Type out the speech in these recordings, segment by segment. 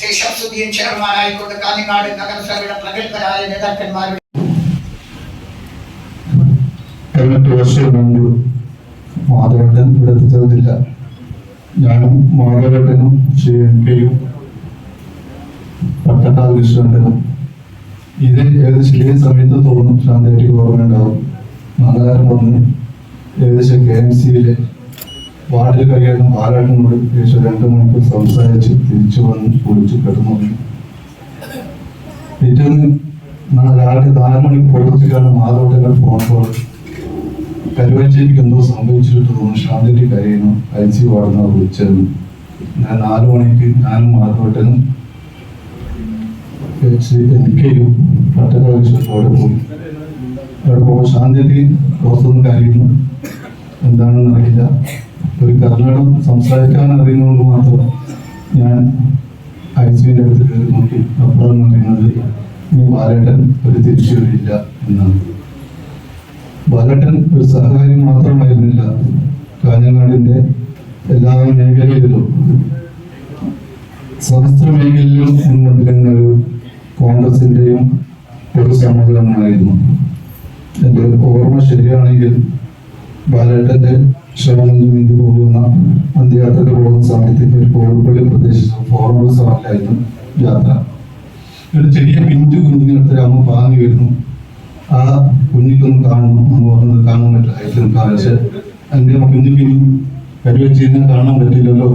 ശ്രീ ചെയർമാനായിക്കൊണ്ട് കാഞ്ഞങ്ങാട് നഗരസഭയുടെ പ്രഗത്ഭരായ നേതാക്കന്മാരുടെ വർഷം മാധവട്ടൻ ഇവിടെ എത്തിച്ചതില്ല. ഞാനും മാധവട്ടനും ശ്രീ എം കെയും പട്ടത്താൽ കൃഷ്ണനും ഇത് ഏകദേശം ഇതേ സമയത്ത് തോന്നും ശാന്തയായിട്ട് ഓർമ്മയുണ്ടാവും. മംഗലാരം വന്ന് ഏകദേശം കെ എം സിയിലെ വാർഡിൽ കഴിയുന്ന പാലാട്ടിനോട് ഏകദേശം രണ്ട് മണിക്കൂർ സംസാരിച്ച് തിരിച്ചു വന്ന് കുളിച്ച് കിടന്നു പിറ്റേന്ന് രാവിലെ നാല് മണിക്ക് പുറത്തേക്കാണ് മാധവട്ടന്റെ ഫോൺ കോൾ. കരുവഞ്ചേരിക്ക് എന്തോ സംഭവിച്ചിട്ട് തോന്നുന്നു. ശാന്തിന്റെ കരയുന്നു ഐ സി വാർഡെന്നാ വിളിച്ചത് ഞാൻ നാലു മണിക്ക് ഞാനും മാധവട്ടനും എനിക്കും പട്ടക്കാവശ്യത്തോടെ പോയി. അവിടെ പോകുമ്പോൾ ശാന്തിക്ക് പുറത്തുനിന്ന് കരയുന്നു. എന്താണെന്ന് അറിയില്ല. ഒരു കർണാടകം സംസാരിക്കാൻ അറിയുന്നതുകൊണ്ട് മാത്രം ഞാൻ ഐ സിന്റെ അടുത്ത് നോക്കി അപ്പുറം പറയുന്നത് ഇനി ബാലേട്ടൻ ഒരു തിരിച്ചു വരില്ല എന്നാണ്. ബാലട്ടൻ ഒരു സഹകാരി മാത്രമായിരുന്നില്ല കാഞ്ഞങ്ങാടിന്റെ എല്ലാ മേഖലയിലും സഹസ്ര മേഖലയിലും മുൻപതിരുന്ന ഒരു കോൺഗ്രസിന്റെയും ഒരു സമ്മേളനമായിരുന്നു എന്റെ ഓർമ്മ ശരിയാണെങ്കിൽ ബാലേട്ടന്റെ ശ്രമം ഇന്ത്യ പോകുന്ന അന്ത്യയാത്രക്ക് പോകുന്ന സമയത്ത് ഒരു കോഴിപ്പള്ളി പ്രദേശത്ത് ഫോർമൽ ആയിരുന്നു യാത്ര. ഒരു ചെറിയ പിഞ്ചു കുഞ്ഞുങ്ങളെ അമ്മ പാങ്ങി വരുന്നു. ആ കുഞ്ഞിക്കൊന്ന് കാണണം. അമ്മ പറഞ്ഞത് കാണാൻ പറ്റില്ല. അയച്ചു കാണിച്ച് എന്റെ കുഞ്ഞിക്ക് ഇനി കരുവച്ചേരിനെ കാണാൻ പറ്റില്ലല്ലോ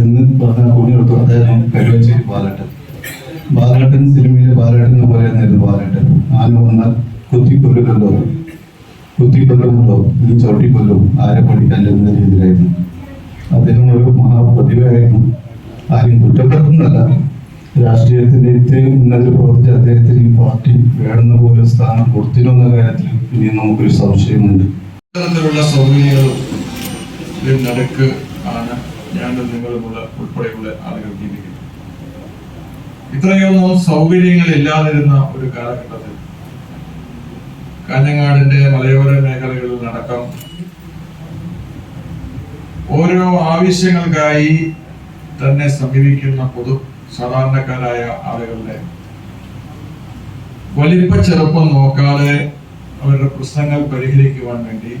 എന്ന് പറഞ്ഞ കുഞ്ഞിനടുത്ത് അദ്ദേഹം കരുവച്ചേരി ബാലാട്ടൻ. ബാലാട്ടൻ സിനിമയിലെ ബാലാട്ടൻ എന്ന് പറയുന്നതായിരുന്നു ബാലാട്ടൻ. ആന വന്നാൽ കുത്തിക്കൊല്ലുമല്ലോ കുത്തിക്കൊല്ലുമല്ലോ നീ ചവിട്ടിക്കൊല്ലും. ആരെ പഠിക്കാൻ എന്ന രീതിയിലായിരുന്നു അദ്ദേഹം ഒരു മഹാപ്രതിഭയായിരുന്നു. ആരും കുറ്റപ്പെടുത്തുന്നല്ല രാഷ്ട്രീയത്തിന്റെ ഏറ്റവും ഉന്നതിൽ പ്രവർത്തിച്ച അദ്ദേഹത്തിന് ഈ പാർട്ടി വേണമെന്ന പോലെ സ്ഥാനം കൊടുത്തിരുന്ന കാര്യത്തിൽ ഇനി നമുക്കൊരു സംശയമുണ്ട്. ഇത്തരത്തിലുള്ള സൗകര്യങ്ങളും ഇതിനടുക്ക് ആണ് ഞാൻ നിങ്ങളുമുള്ള ഉൾപ്പെടെയുള്ള ആളുകൾ ജീവിക്കുന്നത്. ഇത്രയൊന്നും സൗകര്യങ്ങൾ ഇല്ലാതിരുന്ന ഒരു കാലഘട്ടത്തിൽ കാഞ്ഞങ്ങാടിന്റെ മലയോര മേഖലകളിൽ നടക്കം ഓരോ ആവശ്യങ്ങൾക്കായി തന്നെ സമീപിക്കുന്ന പൊതു സാധാരണക്കാരായ ആളുകളുടെ വലിപ്പ ചെറുപ്പം നോക്കാതെ അവരുടെ പ്രശ്നങ്ങൾ പരിഹരിക്കുവാൻ വേണ്ടി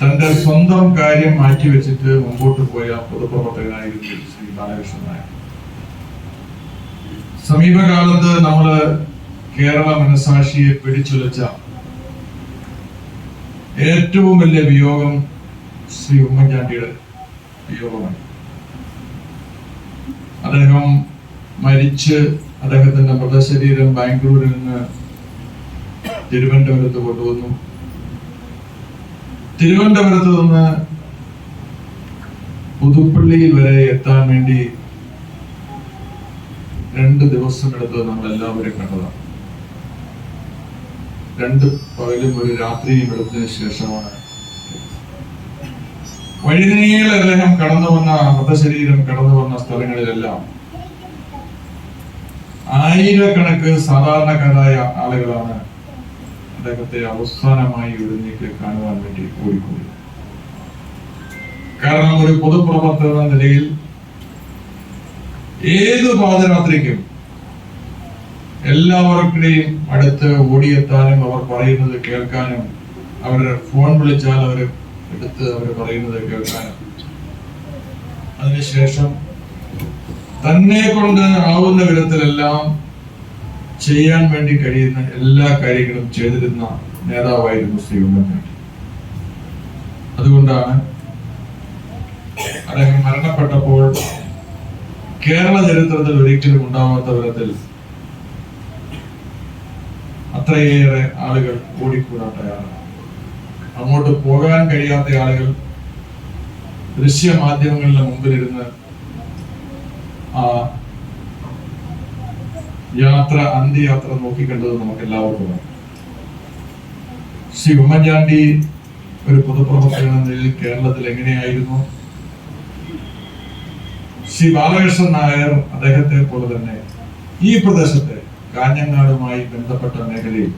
തന്റെ സ്വന്തം കാര്യം മാറ്റിവെച്ചിട്ട് മുമ്പോട്ട് പോയ പൊതുപ്രവർത്തകനായിരുന്നു ശ്രീ ബാലകൃഷ്ണൻ നായർ. സമീപകാലത്ത് നമ്മൾ കേരള മനസാക്ഷിയെ പിടിച്ചുലച്ച ഏറ്റവും വലിയ വിയോഗം ശ്രീ ഉമ്മൻചാണ്ടിയുടെ വിയോഗമാണ്. അദ്ദേഹം മരിച്ച് അദ്ദേഹത്തിന്റെ മൃതശരീരം ബാംഗ്ലൂരിൽ നിന്ന് തിരുവനന്തപുരത്ത് കൊണ്ടുവന്നു. തിരുവനന്തപുരത്ത് നിന്ന് പുതുപ്പള്ളിയിൽ വരെ എത്താൻ വേണ്ടി രണ്ട് ദിവസം എടുത്ത് നമ്മൾ എല്ലാവരും കണ്ടതാണ്. രണ്ട് പകലും ഒരു രാത്രിയും എടുത്തതിന് ശേഷമാണ്. വഴിനീളെ അദ്ദേഹം കടന്നു വന്ന മൃതശരീരം കടന്നു വന്ന സ്ഥലങ്ങളിലെല്ലാം ആയിരക്കണക്ക് സാധാരണക്കാരായ ആളുകളാണ് അദ്ദേഹത്തെ അവസാനമായി ഒഴിഞ്ഞേക്ക് കാണുവാൻ വേണ്ടി ഓടിക്കൂടി കാരണം ഒരു പൊതുപ്രവർത്തക എന്ന നിലയിൽ ഏത് പാദരാത്രിക്കും എല്ലാവർക്കിടെയും അടുത്ത് ഓടിയെത്താനും അവർ പറയുന്നത് കേൾക്കാനും അവരുടെ ഫോൺ വിളിച്ചാൽ അവർ എടുത്ത് അവർ പറയുന്നത് കേൾക്കാനും. അതിനുശേഷം തന്നെ കൊണ്ട് ആവുന്ന വിധത്തിലെല്ലാം ചെയ്യാൻ വേണ്ടി കഴിയുന്ന എല്ലാ കാര്യങ്ങളും ചെയ്തിരുന്ന നേതാവായിരുന്നു ശ്രീ ഉമ്മൻചാണ്ടി. അതുകൊണ്ടാണ് അദ്ദേഹം മരണപ്പെട്ടപ്പോൾ കേരള ചരിത്രത്തിൽ ഒരിക്കലും ഉണ്ടാവാത്ത വിധത്തിൽ അത്രയേറെ ആളുകൾ ഓടിക്കൂടാൻ തയ്യാറാണ് അങ്ങോട്ട് പോകാൻ കഴിയാത്ത ആളുകൾ ദൃശ്യ മാധ്യമങ്ങളുടെ മുമ്പിലിരുന്ന് ആ യാത്ര അന്ത്യയാത്ര നോക്കിക്കണ്ടത് നമുക്ക് എല്ലാവർക്കും. ശ്രീ ഉമ്മൻചാണ്ടി ഒരു പൊതുപ്രവർത്തകൻ എന്ന നിലയിൽ കേരളത്തിൽ എങ്ങനെയായിരുന്നു ശ്രീ ബാലകൃഷ്ണൻ നായർ അദ്ദേഹത്തെ പോലെ തന്നെ ഈ പ്രദേശത്തെ കാഞ്ഞങ്ങാടുമായി ബന്ധപ്പെട്ട മേഖലയിൽ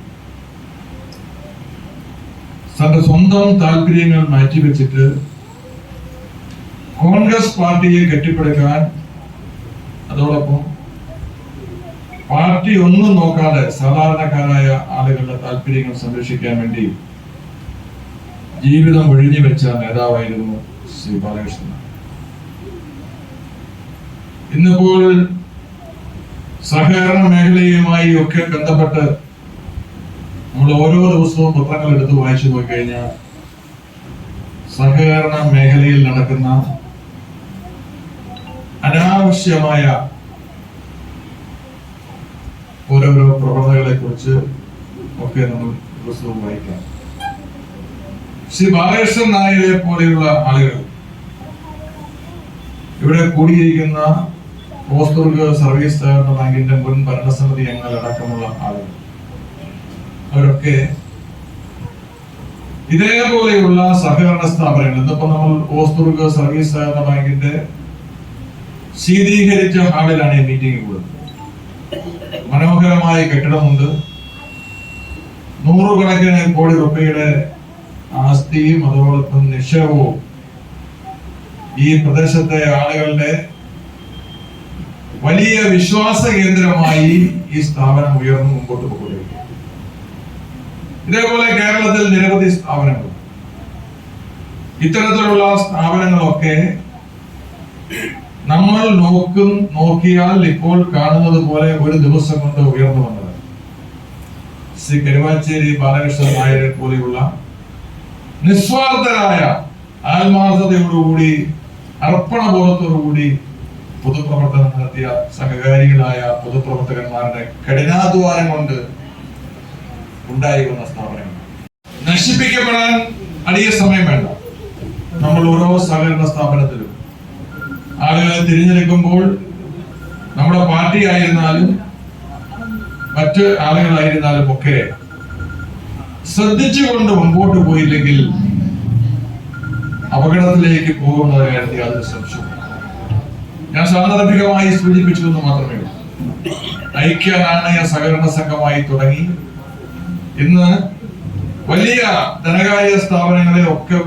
തന്റെ സ്വന്തം താല്പര്യങ്ങൾ മാറ്റിവെച്ചിട്ട് കോൺഗ്രസ് പാർട്ടിയെ കെട്ടിപ്പടുക്കാൻ അതോടൊപ്പം പാർട്ടി ഒന്നും നോക്കാതെ സാധാരണക്കാരായ ആളുകളുടെ താല്പര്യങ്ങൾ സംരക്ഷിക്കാൻ വേണ്ടി ജീവിതം ഒഴിഞ്ഞു വെച്ച നേതാവായിരുന്നു ശ്രീ ബാലകൃഷ്ണൻ. ഇന്നിപ്പോൾ സഹകരണ മേഖലയുമായി ഒക്കെ ബന്ധപ്പെട്ട് നമ്മൾ ഓരോ ദിവസവും പത്രങ്ങൾ എടുത്ത് വായിച്ചു നോക്കിക്കഴിഞ്ഞാൽ സഹകരണ മേഖലയിൽ നടക്കുന്ന അനാവശ്യമായ ഓരോരോ പ്രവണതകളെ കുറിച്ച് ഒക്കെ നമ്മൾ ദിവസവും വായിക്കാം. ശ്രീ ബാലകൃഷ്ണൻ നായരെ പോലെയുള്ള ആളുകൾ ഇവിടെ കൂടിയിരിക്കുന്ന ഓസ്തുർഗ് സർവീസ് സഹകരണ ബാങ്കിന്റെ മുൻ ഭരണസമിതി അംഗങ്ങൾ അടക്കമുള്ള ആളുകൾ. അവരൊക്കെ ഇതേപോലെയുള്ള സഹകരണ സ്ഥാപനങ്ങൾ. ഇന്നിപ്പോ നമ്മൾ ഓസ്തുർഗ് സർവീസ് സഹകരണ ബാങ്കിന്റെ ശീതീകരിച്ച ഹാളിലാണ് ഈ മീറ്റിംഗ് കൂടുന്നത് മനോഹരമായ കെട്ടിടമുണ്ട്. നൂറുകണക്കിന് കോടി റുപ്യയുടെ ആസ്തിയും അതോടൊപ്പം നിക്ഷേപവും ഈ പ്രദേശത്തെ ആളുകളുടെ വലിയ വിശ്വാസ കേന്ദ്രമായി ഈ സ്ഥാപനം ഉയർന്നു മുമ്പോട്ട് പോവുകയാണ്. ഇതേപോലെ കേരളത്തിൽ നിരവധി സ്ഥാപനങ്ങൾ. ഇത്തരത്തിലുള്ള സ്ഥാപനങ്ങളൊക്കെ നമ്മൾ നോക്കും നോക്കിയാൽ ഇപ്പോൾ കാണുന്നത് പോലെ ഒരു ദിവസം കൊണ്ട് ഉയർന്നു വന്നത്. ശ്രീ കരുവാച്ചേരി ബാലകൃഷ്ണൻ നായരെ പോലെയുള്ള നിസ്വാർത്ഥരായ ആത്മാർത്ഥതയോടുകൂടി അർപ്പണബോധത്തോടുകൂടി പൊതുപ്രവർത്തനം നടത്തിയ സഹകാരികളായ പൊതുപ്രവർത്തകന്മാരുടെ കഠിനാധ്വാനം കൊണ്ട് ഉണ്ടായി വന്ന സ്ഥാപനങ്ങൾ. നശിപ്പിക്കപ്പെടാൻ അധിക സമയം വേണ്ട. നമ്മൾ ഓരോ സഹകരണ സ്ഥാപനത്തിലും ആളുകളെ തിരഞ്ഞെടുക്കുമ്പോൾ നമ്മുടെ പാർട്ടി ആയിരുന്നാലും മറ്റ് ആളുകളായിരുന്നാലും ഒക്കെ ശ്രദ്ധിച്ചുകൊണ്ട് മുമ്പോട്ട് പോയില്ലെങ്കിൽ അപകടത്തിലേക്ക് പോകുന്ന കാര്യത്തിൽ യാതൊരു സംശയം ഞാൻ സാന്ദർഭികമായി സൂചിപ്പിച്ചു എന്ന് മാത്രമേ ഉള്ളൂ. ഐക്യ നാണയ സഹകരണ സംഘമായി തുടങ്ങി. ഇന്ന് വലിയ ധനകാര്യ സ്ഥാപനങ്ങളെ ഒക്കെ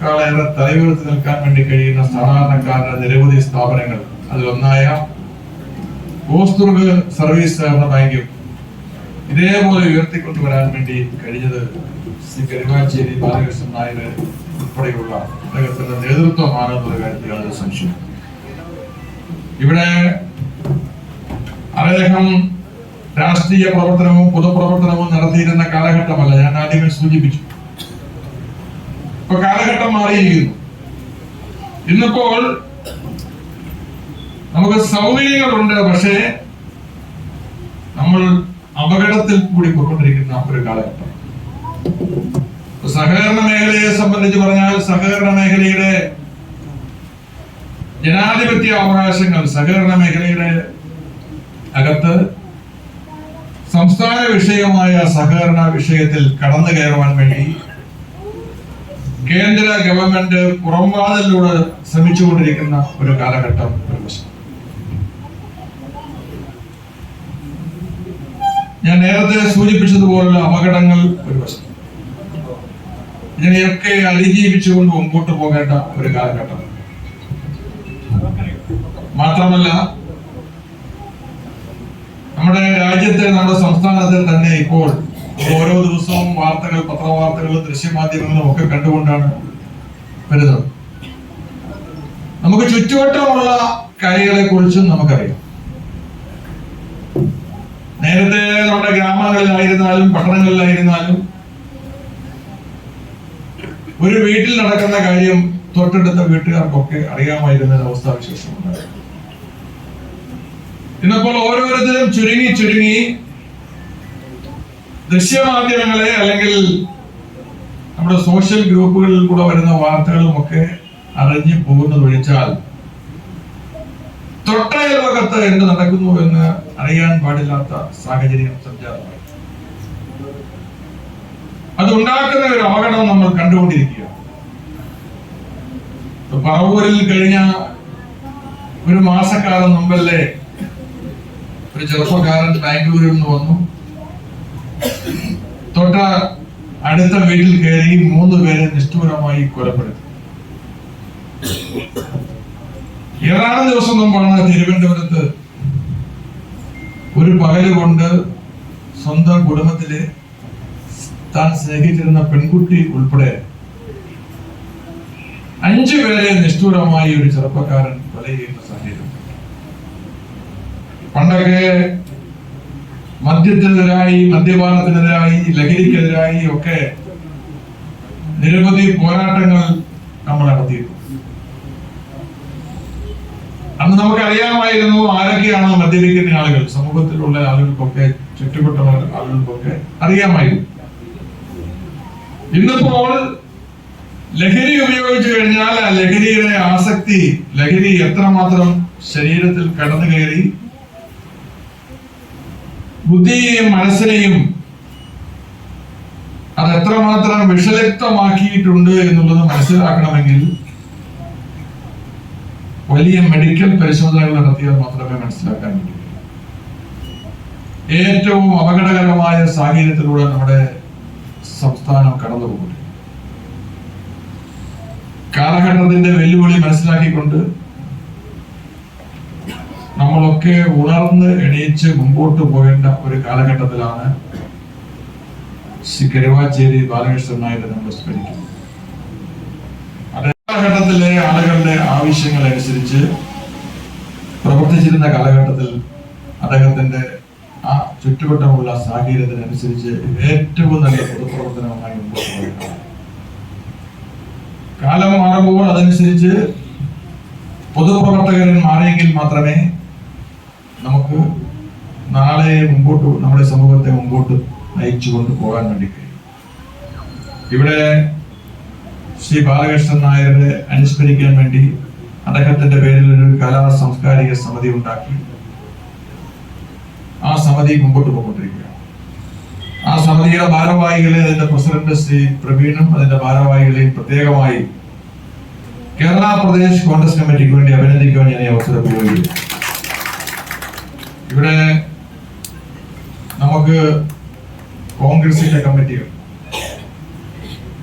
കാളേറെ തലയുയർത്തി നിൽക്കാൻ വേണ്ടി കഴിയുന്ന സാധാരണക്കാരുടെ നിരവധി സ്ഥാപനങ്ങൾ. അതിലൊന്നായ ഓസ്തുർഗ് സർവീസ് സഹകരണ ബാങ്കും ഇതേപോലെ ഉയർത്തിക്കൊണ്ടുവരാൻ വേണ്ടി കഴിഞ്ഞത് ശ്രീ കരുവാഞ്ചേരി ബാലകൃഷ്ണൻ നായർ ഉൾപ്പെടെയുള്ള അദ്ദേഹത്തിന്റെ നേതൃത്വമാണെന്നുള്ള കാര്യത്തിൽ യാതൊരു സംശയം ഇവിടെ അദ്ദേഹം രാഷ്ട്രീയ പ്രവർത്തനവും പൊതുപ്രവർത്തനവും നടത്തിയിരുന്ന കാലഘട്ടമല്ല ഞാൻ ആദ്യമേ സൂചിപ്പിച്ചു. ഇപ്പൊ കാലഘട്ടം മാറിയിരിക്കുന്നു. ഇന്നിപ്പോൾ നമുക്ക് സൗകര്യങ്ങളുണ്ട് പക്ഷേ നമ്മൾ അപകടത്തിൽ കൂടി പോയിക്കൊണ്ടിരിക്കുന്ന ഒരു കാലഘട്ടം. സഹകരണ മേഖലയെ സംബന്ധിച്ച് പറഞ്ഞാൽ സഹകരണ മേഖലയുടെ ജനാധിപത്യ അവകാശങ്ങൾ സഹകരണ മേഖലയുടെ അകത്ത് സംസ്ഥാന വിഷയമായ സഹകരണ വിഷയത്തിൽ കടന്നു കയറുവാൻ വേണ്ടി കേന്ദ്ര ഗവൺമെന്റ് പുറംവാതിലൂടെ ശ്രമിച്ചുകൊണ്ടിരിക്കുന്ന ഒരു കാലഘട്ടം ഒരു വശം ഞാൻ നേരത്തെ സൂചിപ്പിച്ചതുപോലുള്ള അപകടങ്ങൾ ഒരു വശം ഇതിനെയൊക്കെ അതിജീവിച്ചുകൊണ്ട് മുമ്പോട്ട് പോകേണ്ട ഒരു കാലഘട്ടം. മാത്രമല്ല നമ്മുടെ രാജ്യത്തെ നമ്മുടെ സംസ്ഥാനത്തിൽ തന്നെ ഇപ്പോൾ ഓരോ ദിവസവും വാർത്തകൾ പത്രവാർത്തകൾ ദൃശ്യമാധ്യമങ്ങളും ഒക്കെ കണ്ടുകൊണ്ടാണ് വരുന്നത്. നമുക്ക് ചുറ്റുവട്ടമുള്ള കാര്യങ്ങളെ കുറിച്ചും നമുക്കറിയാം. നേരത്തെ നമ്മുടെ ഗ്രാമങ്ങളിലായിരുന്നാലും പട്ടണങ്ങളിലായിരുന്നാലും ഒരു വീട്ടിൽ നടക്കുന്ന കാര്യം തൊട്ടടുത്ത വീട്ടുകാർക്കൊക്കെ അറിയാമായിരുന്ന ഒരു അവസ്ഥാവിശേഷമുണ്ടായിരുന്നു ഇന്നിപ്പോൾ ഓരോരുത്തരും ചുരുങ്ങി ചുരുങ്ങി ദൃശ്യമാധ്യമങ്ങളെ അല്ലെങ്കിൽ നമ്മുടെ സോഷ്യൽ ഗ്രൂപ്പുകളിൽ കൂടെ വരുന്ന വാർത്തകളും ഒക്കെ അറിഞ്ഞു പോകുന്നത് ഒഴിച്ചാൽ തൊട്ടയൽവകത്ത് എന്ത് നടക്കുന്നു എന്ന് അറിയാൻ പാടില്ലാത്ത സാഹചര്യം സംജാതമായി. അത് ഉണ്ടാക്കുന്ന ഒരു അപകടം നമ്മൾ കണ്ടുകൊണ്ടിരിക്കുക പറവൂരിൽ കഴിഞ്ഞ ഒരു മാസക്കാലം മുമ്പല്ലേ ഒരു ചെറുപ്പക്കാരൻ ബാംഗ്ലൂരിൽ നിന്ന് വന്നു. തൊട്ട അടുത്ത വീട്ടിൽ കയറി മൂന്ന് പേരെ നിഷ്ഠൂരമായി കൊലപ്പെടുത്തി. ഏതാനും ദിവസം മുമ്പാണ് തിരുവനന്തപുരത്ത് ഒരു പകൽ കൊണ്ട് സ്വന്തം കുടുംബത്തിലെ താൻ സ്നേഹിച്ചിരുന്ന പെൺകുട്ടി ഉൾപ്പെടെ അഞ്ചു പേരെ നിഷ്ഠൂരമായി ഒരു ചെറുപ്പക്കാരൻ കൊല ചെയ്യുന്ന സാഹചര്യം. പണ്ടൊക്കെ മദ്യത്തിനെതിരായി മദ്യപാനത്തിനെതിരായി ലഹരിക്കെതിരായി ഒക്കെ നിരവധി പോരാട്ടങ്ങൾ നമ്മൾ നടത്തിയിരുന്നു. അന്ന് നമുക്ക് അറിയാമായിരുന്നു ആരൊക്കെയാണ് മദ്യപിക്കുന്ന ആളുകൾ. സമൂഹത്തിലുള്ള ആളുകൾക്കൊക്കെ ചുറ്റുവട്ടമുള്ള ആളുകൾക്കൊക്കെ അറിയാമായിരുന്നു. ഇന്നിപ്പോൾ ലഹരി ഉപയോഗിച്ചു കഴിഞ്ഞാൽ ആ ലഹരിയുടെ ആസക്തി ലഹരി എത്രമാത്രം ശരീരത്തിൽ കടന്നു കയറി ബുദ്ധിയെയും മനസ്സിനെയും അത് എത്രമാത്രം വിഷലിപ്തമാക്കിയിട്ടുണ്ട് എന്നുള്ളത് മനസ്സിലാക്കണമെങ്കിൽ വലിയ മെഡിക്കൽ പരിശോധനകൾ നടത്തിയാൽ മാത്രമേ മനസ്സിലാക്കാൻ ഏറ്റവും അപകടകരമായ സാഹചര്യത്തിലൂടെ നമ്മുടെ സംസ്ഥാനം കടന്നു പോകുന്നു കാലഘട്ടത്തിന്റെ വെല്ലുവിളി മനസ്സിലാക്കിക്കൊണ്ട് നമ്മളൊക്കെ ഉണർന്ന് എണീച്ച് മുമ്പോട്ട് പോകേണ്ട ഒരു കാലഘട്ടത്തിലാണ് ശ്രീ കരുവാച്ചേരി ബാലകൃഷ്ണൻ നായരെ നമ്മൾ സ്മരിക്കുന്നത് കാലഘട്ടത്തിലെ ആളുകളുടെ ആവശ്യങ്ങൾ അനുസരിച്ച് പ്രവർത്തിച്ചിരുന്ന കാലഘട്ടത്തിൽ അദ്ദേഹത്തിന്റെ ആ ചുറ്റുവട്ടമുള്ള സാഹചര്യത്തിനനുസരിച്ച് ഏറ്റവും നല്ല പൊതുപ്രവർത്തനവുമായി കാലം മാറുമ്പോൾ അതനുസരിച്ച് പൊതുപ്രവർത്തകരൻ മാറിയെങ്കിൽ മാത്രമേ നമുക്ക് നാളെ മുമ്പോട്ട് നമ്മുടെ സമൂഹത്തെ മുമ്പോട്ട് നയിച്ചു കൊണ്ടുപോകാൻ വേണ്ടി കഴിയും. ഇവിടെ ശ്രീ ബാലകൃഷ്ണൻ നായരെ അനുസ്മരിക്കാൻ വേണ്ടി അദ്ദേഹത്തിന്റെ പേരിൽ ഒരു കലാ സാംസ്കാരിക സമിതി ഉണ്ടാക്കി. ആ സമിതി മുമ്പോട്ട് പോയിക്കൊണ്ടിരിക്കുകയാണ്. ആ സമിതിയുടെ ഭാരവാഹികളെ അതിന്റെ പ്രസിഡന്റ് ശ്രീ പ്രവീണും അതിന്റെ ഭാരവാഹികളെയും പ്രത്യേകമായി കേരള പ്രദേശ് കോൺഗ്രസ് കമ്മിറ്റിക്ക് വേണ്ടി അഭിനന്ദിക്കുവാൻ ഞാൻ ഈ അവസരം ഉപയോഗിക്കുന്നു. ഇവിടെ നമുക്ക് കോൺഗ്രസിന്റെ കമ്മിറ്റികൾ.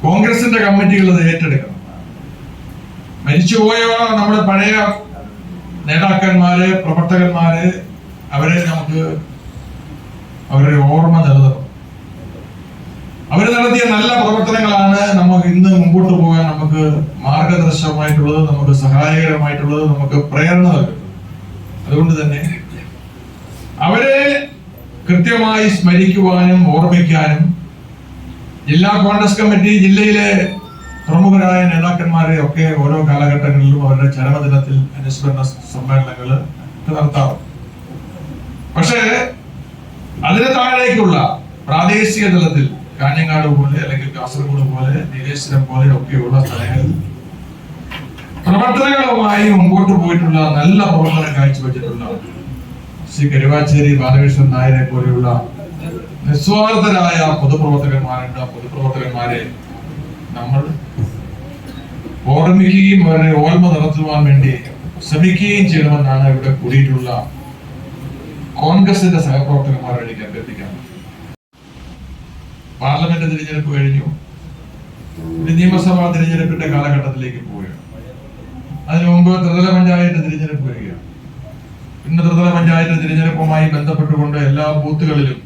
കോൺഗ്രസിന്റെ കമ്മിറ്റികൾ അത് ഏറ്റെടുക്കണം. മരിച്ചുപോയ നമ്മുടെ പഴയ നേതാക്കന്മാര് പ്രവർത്തകന്മാര് അവരെ നമുക്ക് അവരുടെ ഓർമ്മ നിലനിർത്തണം അവർ നടത്തിയ നല്ല പ്രവർത്തനങ്ങളാണ് നമുക്ക് ഇന്ന് മുമ്പോട്ട് പോകാൻ നമുക്ക് മാർഗദർശകമായിട്ടുള്ളത് നമുക്ക് സഹായകരമായിട്ടുള്ളത് നമുക്ക് പ്രേരണ നൽകുന്നത്. അതുകൊണ്ട് തന്നെ അവരെ കൃത്യമായി സ്മരിക്കുവാനും ഓർമ്മിക്കാനും ജില്ലാ കോൺഗ്രസ് കമ്മിറ്റി ജില്ലയിലെ പ്രമുഖരായ നേതാക്കന്മാരെ ഒക്കെ ഓരോ കാലഘട്ടങ്ങളിലും അവരുടെ ചരമദിനത്തിൽ അനുസ്മരണ സമ്മേളനങ്ങൾ നടത്താറുണ്ട്. പക്ഷേ അതിന് താഴേക്കുള്ള പ്രാദേശിക തലത്തിൽ കാഞ്ഞങ്ങാട് പോലെ അല്ലെങ്കിൽ കാസർഗോഡ് പോലെ നീലേശ്വരം പോലെ ഒക്കെയുള്ള സ്ഥലങ്ങളിൽ പ്രവർത്തനങ്ങളുമായി മുമ്പോട്ട് പോയിട്ടുള്ള നല്ല പ്രവർത്തനം കാഴ്ചവെച്ചിട്ടുള്ള ശ്രീ കരുവാച്ചേരി ബാലകൃഷ്ണൻ നായരെ പോലെയുള്ള നിസ്വാർത്ഥരായ പൊതുപ്രവർത്തകന്മാരുണ്ട്. ആ പൊതുപ്രവർത്തകന്മാരെ നമ്മൾ ഓർമ്മിക്കുകയും അവരെ ഓർമ്മ നടത്തുവാൻ വേണ്ടി ശ്രമിക്കുകയും ചെയ്യണമെന്നാണ് ഇവിടെ കൂടിയിട്ടുള്ള കോൺഗ്രസിന്റെ സഹപ്രവർത്തകന്മാരെ എനിക്ക് അഭ്യർത്ഥിക്കാം. പാർലമെന്റ് തിരഞ്ഞെടുപ്പ് കഴിഞ്ഞു. നിയമസഭാ തിരഞ്ഞെടുപ്പിന്റെ കാലഘട്ടത്തിലേക്ക് പോവുകയാണ്. അതിനു മുമ്പ് ത്രിതല പഞ്ചായത്ത് തിരഞ്ഞെടുപ്പ് വരികയാണ്. ഇന്ന് ത്രിതല പഞ്ചായത്ത് തിരഞ്ഞെടുപ്പുമായി ബന്ധപ്പെട്ടുകൊണ്ട് എല്ലാ ബൂത്തുകളിലും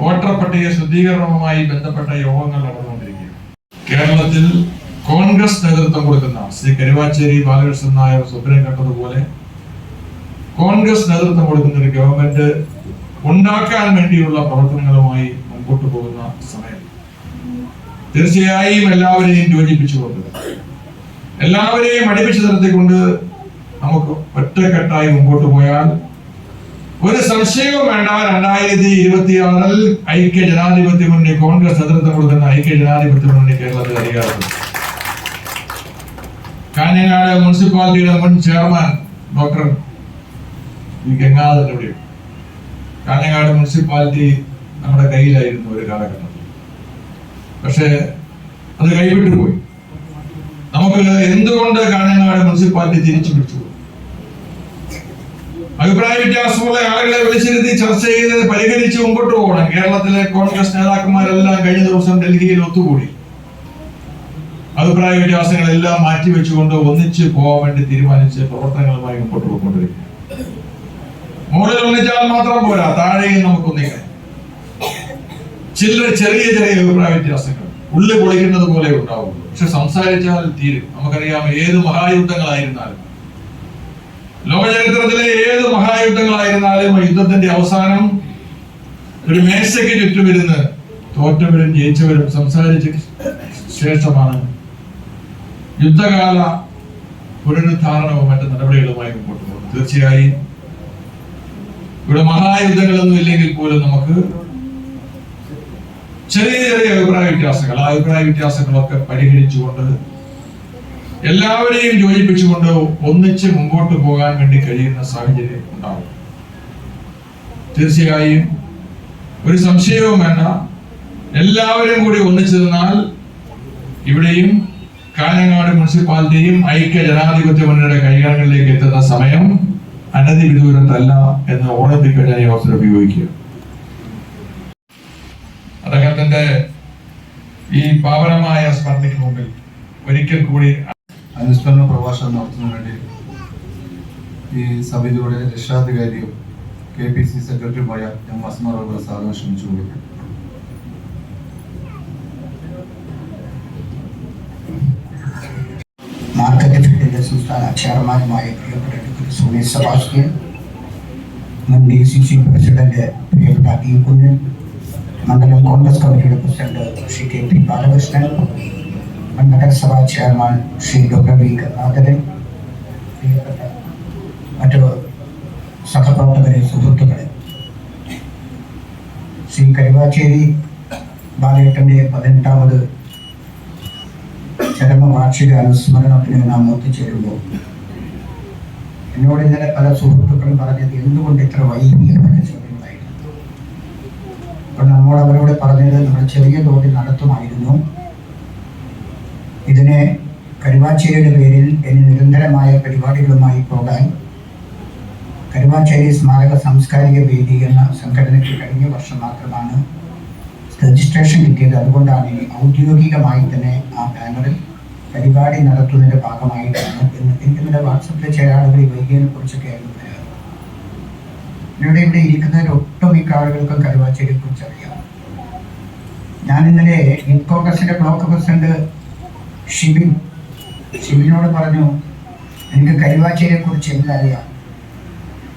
വോട്ടർ പട്ടിക ശുദ്ധീകരണവുമായി ബന്ധപ്പെട്ട യോഗങ്ങൾ നടന്നുകൊണ്ടിരിക്കുകയാണ്. കേരളത്തിൽ കോൺഗ്രസ് നേതൃത്വം കൊടുക്കുന്ന ശ്രീ കരുവാച്ചേരി ബാലകൃഷ്ണൻ നായർ സ്വപ്നം കണ്ടതുപോലെ കോൺഗ്രസ് നേതൃത്വം കൊടുക്കുന്ന ഒരു ഗവൺമെന്റ് ഉണ്ടാക്കാൻ വേണ്ടിയുള്ള പ്രവർത്തനങ്ങളുമായി മുമ്പോട്ട് പോകുന്ന സമയം. തീർച്ചയായും എല്ലാവരെയും യോജിപ്പിച്ചുകൊണ്ട് എല്ലാവരെയും അടിപ്പിച്ചു നിർത്തിക്കൊണ്ട് നമുക്ക് ഒറ്റക്കെട്ടായി മുമ്പോട്ട് പോയാൽ ഒരു സംശയവും വേണ്ട. രണ്ടായിരത്തി ഇരുപത്തിയാറിൽ ഐക്യ ജനാധിപത്യ മുന്നണി കോൺഗ്രസ് നേതൃത്വം കൊടുക്കുന്ന ഐക്യ ജനാധിപത്യ മുന്നണി കേരളത്തിൽ അധികാരത്തിൽ. കാഞ്ഞങ്ങാട് മുനിസിപ്പാലിറ്റിയുടെ മുൻ ചെയർമാൻ ഡോക്ടർ ഗംഗാധരൻ ഇവിടെ കാഞ്ഞങ്ങാട് മുനിസിപ്പാലിറ്റി നമ്മുടെ കയ്യിലായിരുന്നു ഒരു കാലഘട്ടത്തിൽ. പക്ഷേ അത് കൈവിട്ടുപോയി. നമുക്ക് എന്തുകൊണ്ട് കാഞ്ഞങ്ങാട് മുനിസിപ്പാലിറ്റി തിരിച്ചു പിടിച്ചു? അഭിപ്രായ വ്യത്യാസമുള്ള ആളുകളെ വിളിച്ചിരുത്തി ചർച്ച ചെയ്ത് പരിഹരിച്ച് മുമ്പോട്ട് പോകണം. കേരളത്തിലെ കോൺഗ്രസ് നേതാക്കന്മാരെല്ലാം കഴിഞ്ഞ ദിവസം ഡൽഹിയിൽ ഒത്തുകൂടി. അഭിപ്രായ വ്യത്യാസങ്ങളെല്ലാം മാറ്റിവെച്ചുകൊണ്ട് ഒന്നിച്ച് പോകാൻ വേണ്ടി തീരുമാനിച്ച് പ്രവർത്തനങ്ങളുമായി മുമ്പോട്ട് പോയിക്കൊണ്ടിരിക്കുക മുകളിൽ ഒന്നിച്ചാൽ മാത്രം പോരാ താഴെയും നമുക്ക് ഒന്നിക്കാം. ചില്ലറ ചെറിയ ചെറിയ അഭിപ്രായ വ്യത്യാസങ്ങൾ ഉള്ളിൽ പൊളിക്കുന്നത് പോലെ ഉണ്ടാവുള്ളൂ. പക്ഷെ സംസാരിച്ചാൽ തീരും. നമുക്കറിയാം ഏത് മഹായുദ്ധങ്ങളായിരുന്നാലും ലോകചരിത്രത്തിലെ ഏത് മഹായുദ്ധങ്ങളായിരുന്നാലും യുദ്ധത്തിന്റെ അവസാനം ഒരു മേശയ്ക്ക് ചുറ്റുമിരുന്ന് തോറ്റവരും ജയിച്ചവരും സംസാരിച്ച ശേഷമാണ് യുദ്ധകാല പുനരുദ്ധാരണവും മറ്റു നടപടികളുമായി മുമ്പോട്ട് പോകുന്നത്. തീർച്ചയായും ഇവിടെ മഹായുദ്ധങ്ങളൊന്നും ഇല്ലെങ്കിൽ പോലും നമുക്ക് ചെറിയ ചെറിയ അഭിപ്രായ വ്യത്യാസങ്ങൾ ആ അഭിപ്രായ വ്യത്യാസങ്ങളൊക്കെ പരിഹരിച്ചുകൊണ്ട് എല്ലാവരെയും യോജിപ്പിച്ചുകൊണ്ട് ഒന്നിച്ച് മുമ്പോട്ട് പോകാൻ വേണ്ടി കഴിയുന്ന സാഹചര്യം ഉണ്ടാവും. തീർച്ചയായും ഒരു സംശയവും വേണ്ട. എല്ലാവരും കൂടി ഒന്നിച്ചു നിന്നാൽ ഇവിടെയും കാഞ്ഞങ്ങാട് മുനിസിപ്പാലിറ്റിയും ഐക്യ ജനാധിപത്യ മുന്നണിയുടെ കൈകാര്യങ്ങളിലേക്ക് എത്തുന്ന സമയം അനധിവിദൂരത്തല്ല എന്ന് ഓർമ്മിപ്പിക്കാൻ ഞാൻ ഈ അവസരം ഉപയോഗിക്കുക. അദ്ദേഹത്തിന്റെ ഈ പാവനമായ സ്മരണയ്ക്ക് മുമ്പിൽ ഒരിക്കൽ കൂടി അനുസ്മരണ പ്രഭാഷണം നടത്തുന്നതിന് വേണ്ടി ഈ സമിതിയുടെ രക്ഷാധികാരിയും കെ പി സി സെക്രട്ടറിയുമായ എം അസ്മർ അവർ സാധനം ക്ഷണിച്ചു കൊടുക്കും മാർക്കറ്റിന്റെ സംസ്ഥാന ചെയർമാനുമായ പ്രിയപ്പെട്ട ഡോക്ടർ സുമി സെബാസ്റ്റ്യൻ മുൻ ഡി സി സി പ്രസിഡന്റ് പ്രിയപ്പെട്ട ടി കുഞ്ഞൻ മണ്ഡലം കോൺഗ്രസ് കമ്മിറ്റിയുടെ president Shri K P Balakrishnan നഗരസഭാ chairman Shri doctor V Gangadharan മറ്റു സഹപ്രവർത്തകരെ സുഹൃത്തുക്കളെ. ശ്രീ കരുവാച്ചേരി ബാലേട്ടന്റെ പതിനെട്ടാമത് ചരമ വാർഷിക അനുസ്മരണത്തിന് നാം ഒത്തുചേരുമ്പോൾ എന്നോട് ഇന്നലെ പല സുഹൃത്തുക്കളും പറഞ്ഞത് എന്തുകൊണ്ട് ഇത്ര വൈകിയ സമയമായിരുന്നു അപ്പോൾ നമ്മോട് അവരോട് പറഞ്ഞത് നമ്മൾ ചെറിയ തോതിൽ നടത്തുമായിരുന്നു. ഇതിനെ കരുവാച്ചേരിയുടെ പേരിൽ ഇനി നിരന്തരമായ പരിപാടികളുമായി പോകാൻ കരുവാച്ചേരി സ്മാരക സാംസ്കാരിക വേദി എന്ന സംഘടനയ്ക്ക് കഴിഞ്ഞ വർഷം മാത്രമാണ് രജിസ്ട്രേഷൻ കിട്ടിയത്. അതുകൊണ്ടാണ് ഇനി ഔദ്യോഗികമായി തന്നെ ആ ബാനറിൽ പരിപാടി നടത്തുന്നതിന്റെ ഭാഗമായിട്ടാണ് എന്ന് എനിക്ക് നിന്റെ വാട്സപ്പിലെ ചില ആളുകൾ ഈ വൈകിയതിനെ കുറിച്ചൊക്കെ ആയിരുന്നു പറയാറ്. ഇവിടെ ഇവിടെ ഇരിക്കുന്നതിൽ ഒട്ടുമിക്ക ആളുകൾക്കും കരുവാച്ചേരിയെ കുറിച്ച് അറിയാം. ഞാൻ ഇന്നലെ യൂത്ത് കോൺഗ്രസിന്റെ ബ്ലോക്ക് പ്രസിഡന്റ് ഷിബിൻ ഷിബിനോട് പറഞ്ഞു എനിക്ക് കരുവാച്ചേരിയെ കുറിച്ച് എന്തറിയാം?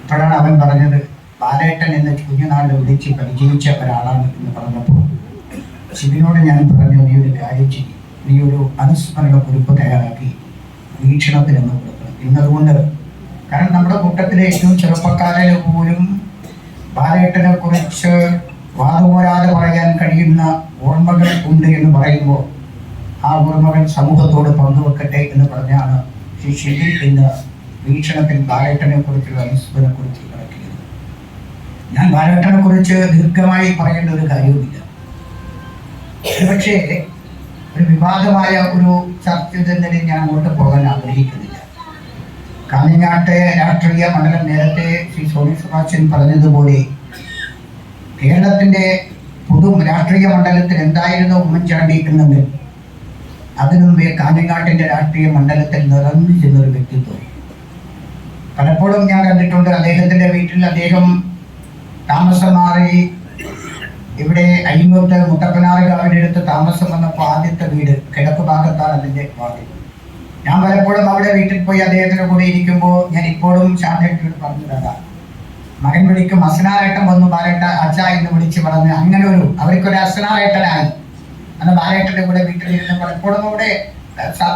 അപ്പോഴാണ് അവൻ പറഞ്ഞത് ബാലേട്ടൻ എന്ന കുഞ്ഞുനാളിൽ വിളിച്ച് പരിചയിച്ച ഒരാളാണ് എന്ന് പറഞ്ഞപ്പോൾ ഷിബിനോട് ഞാൻ പറഞ്ഞു നീ ഒരു കാര്യം ചെയ്യും. നീ ഒരു അനുസ്മരണ കുറിപ്പ് തയ്യാറാക്കി വീക്ഷണത്തിലൊന്ന് കൊടുക്കണം. ഇന്നതുകൊണ്ട് കാരണം നമ്മുടെ കൂട്ടത്തിലെ ഏറ്റവും ചെറുപ്പക്കാരിൽ പോലും ബാലേട്ടനെ കുറിച്ച് വാതുപോരാതെ പറയാൻ കഴിയുന്ന ഓർമ്മകൾ ഉണ്ട് എന്ന് പറയുമ്പോൾ ആ ഓർമ്മകൾ സമൂഹത്തോട് പങ്കുവെക്കട്ടെ എന്ന് പറഞ്ഞാണ് ശ്രീ ഷിബിൻ ഇന്ന് വീക്ഷണത്തിൽ ബാലേട്ടനെ കുറിച്ചുള്ള അനുസ്മരണ കുറിച്ച് ഇറക്കിയത് ഞാൻ ബാലേട്ടനെ കുറിച്ച് ദീർഘമായി പറയേണ്ട ഒരു കാര്യവുമില്ല. പക്ഷേ ഒരു വിവാദമായ ഒരു ചർച്ച തന്നെ ഞാൻ അങ്ങോട്ട് പോകാൻ ആഗ്രഹിക്കുന്നില്ല. കാഞ്ഞങ്ങാട്ടെ രാഷ്ട്രീയ മണ്ഡലം നേരത്തെ ശ്രീ സോണി സുഭാഷൻ പറഞ്ഞതുപോലെ കേരളത്തിന്റെ പൊതു രാഷ്ട്രീയ മണ്ഡലത്തിൽ എന്തായിരുന്നു ഉമ്മൻചാണ്ടി എന്നെങ്കിൽ അതിനു മുമ്പേ കാഞ്ഞങ്ങാട്ടിന്റെ രാഷ്ട്രീയ മണ്ഡലത്തിൽ നിറഞ്ഞു ചെന്നൊരു വ്യക്തിത്വം പലപ്പോഴും ഞാൻ കണ്ടിട്ടുണ്ട് അദ്ദേഹത്തിന്റെ വീട്ടിൽ അദ്ദേഹം താമസം മാറി ഇവിടെ അയ്യമ്പത്ത് മുത്തപ്പനാറ് കാവിന്റെ അടുത്ത് താമസം വന്നപ്പോൾ ആദ്യത്തെ വീട് കിഴക്ക് ഭാഗത്താണ് അതിന്റെ വാതിൽ. ഞാൻ പലപ്പോഴും അവിടെ വീട്ടിൽ പോയി അദ്ദേഹത്തിന്റെ കൂടെ ഇരിക്കുമ്പോൾ ഞാൻ ഇപ്പോഴും ശാന്തയോട് പറഞ്ഞതാണ്. മകൻ വിളിക്കും അസനാരേട്ടം വന്നു ബാലേട്ട അച്ഛ എന്ന് വിളിച്ച് പറഞ്ഞ് അങ്ങനെ ഒരു അവർക്കൊരു അസനാരേട്ടനായി അന്ന് ബാലേട്ടന്റെ കൂടെ വീട്ടിലിരുന്ന് പലപ്പോഴും അവിടെ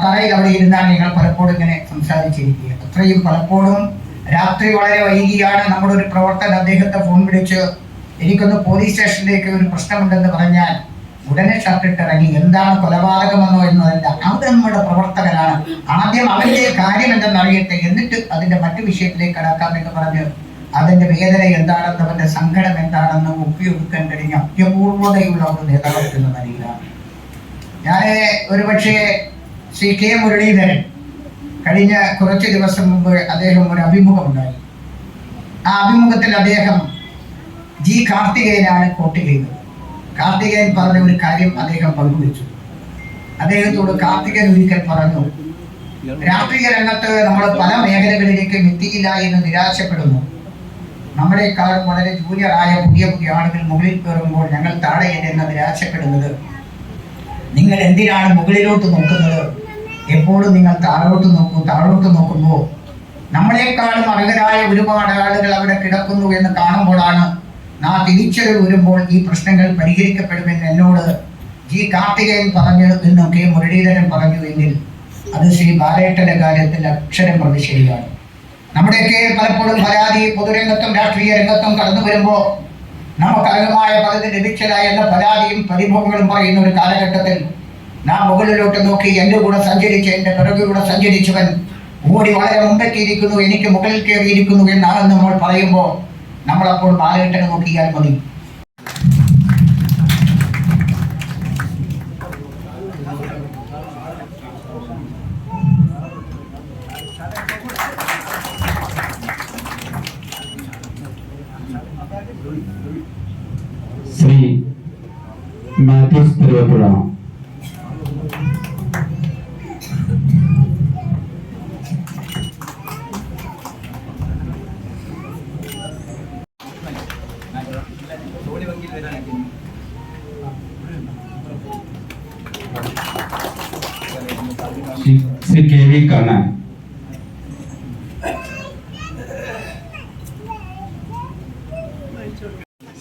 തറയിൽ അവിടെ ഇരുന്നാണ് ഞങ്ങൾ പലപ്പോഴും ഇങ്ങനെ സംസാരിച്ചിരിക്കുക അത്രയും പലപ്പോഴും രാത്രി വളരെ വൈകിയാണ് നമ്മുടെ ഒരു പ്രവർത്തകൻ അദ്ദേഹത്തെ ഫോൺ വിളിച്ച് എനിക്കൊന്ന് പോലീസ് സ്റ്റേഷനിലേക്ക് ഒരു പ്രശ്നമുണ്ടെന്ന് പറഞ്ഞാൽ ഉടനെ ഷർട്ടിട്ടിറങ്ങി എന്താണ് കൊലപാതകമെന്നോ എന്നതല്ല. അത് നമ്മുടെ പ്രവർത്തകനാണ്. ആദ്യം അവന്റെ കാര്യം എന്തെന്നറിയട്ടെ എന്നിട്ട് അതിന്റെ മറ്റു വിഷയത്തിലേക്ക് കടക്കാം എന്ന് പറഞ്ഞ് അതിന്റെ വേദന എന്താണെന്ന് അവന്റെ സങ്കടം എന്താണെന്ന് ഒപ്പിയൊടുക്കാൻ കഴിഞ്ഞ അത്യപൂർവതയുള്ള ഒരു നേതാവ് എന്ന നിലയിലാണ്. ഞാൻ ഒരുപക്ഷെ ശ്രീ കെ മുരളീധരൻ കഴിഞ്ഞ കുറച്ച് ദിവസം മുമ്പ് അദ്ദേഹം ഒരു അഭിമുഖം ഉണ്ടായി. ആ അഭിമുഖത്തിൽ അദ്ദേഹം ജി കാർത്തികേയനാണ് കോട്ട് ചെയ്തത്. കാർത്തികേയൻ പറഞ്ഞ ഒരു കാര്യം അദ്ദേഹം പങ്കുവച്ചു. അദ്ദേഹത്തോട് കാർത്തികൻ ഒരിക്കൽ പറഞ്ഞു രാഷ്ട്രീയ രംഗത്ത് നമ്മൾ പല മേഖലകളിലേക്കും എത്തിയില്ല എന്ന് നിരാശപ്പെടുന്നു. നമ്മളെക്കാളും വളരെ ജൂനിയറായ പുതിയ പുതിയ ആളുകൾ മുകളിൽ കയറുമ്പോൾ ഞങ്ങൾ താഴെ എന്ന് നിരാശപ്പെടുന്നത് നിങ്ങൾ എന്തിനാണ് മുകളിലോട്ട് നോക്കുന്നത്? എപ്പോഴും നിങ്ങൾ താഴോട്ട് നോക്കൂ താഴോട്ട് നോക്കുമ്പോൾ നമ്മളെക്കാളും അർഹരായ ഒരുപാട് ആളുകൾ അവിടെ കിടക്കുന്നു എന്ന് കാണുമ്പോഴാണ് നാ തിരിച്ചറിവ് വരുമ്പോൾ ഈ പ്രശ്നങ്ങൾ പരിഹരിക്കപ്പെടുമെന്ന് എന്നോട് ജി. കാർത്തികേയൻ പറഞ്ഞു എന്നും കെ. മുരളീധരൻ പറഞ്ഞു എങ്കിൽ അത് ശ്രീ ബാലേട്ടന്റെ കാര്യത്തിൽ അക്ഷരം പ്രതി നമ്മുടെയൊക്കെ പലപ്പോഴും പരാതി പൊതുരംഗത്തും രാഷ്ട്രീയ രംഗത്തും കടന്നു വരുമ്പോൾ നമുക്ക് അർഹമായ പകുതി എന്ന പരാതിയും പരിഭവങ്ങളും പറയുന്ന ഒരു കാലഘട്ടത്തിൽ നാം മുകളിലോട്ട് നോക്കി എന്റെ കൂടെ സഞ്ചരിച്ച് എന്റെ പിറകിലൂടെ സഞ്ചരിച്ചവൻ ഓടി വളരെ മുമ്പെത്തിയിരിക്കുന്നു എനിക്ക് മുകളിൽ കയറിയിരിക്കുന്നു എന്നാണ് നമ്മൾ പറയുമ്പോൾ നമ്മളപ്പോൾ ബാലഘട്ടനെ നോക്കിയാൽ മതി Shri Mathews Thiruvappuzha Shri Shri K V Kannan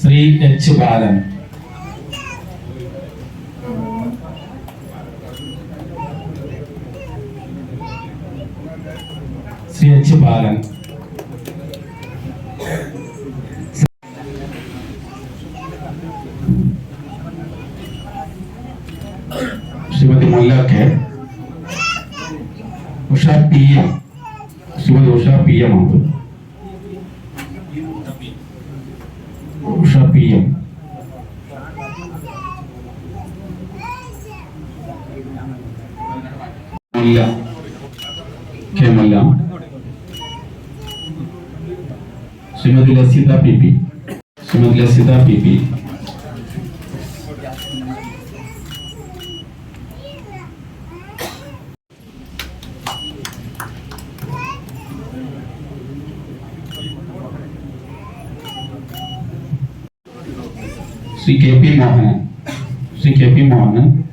Shri H Balan Shrimati Mulla K Usha P M Shrimati Usha P M ആണ് Usha P M Mulla K Mulla Shrimati Lasitha P P Shrimati Lasitha P P Shri K P Mohanan Shri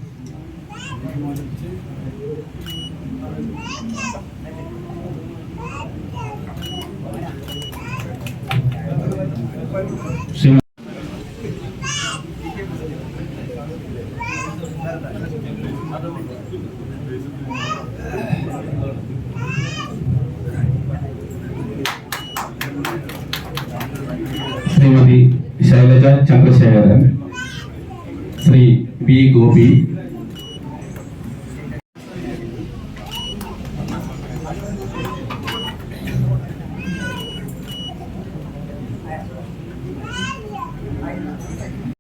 ouvir.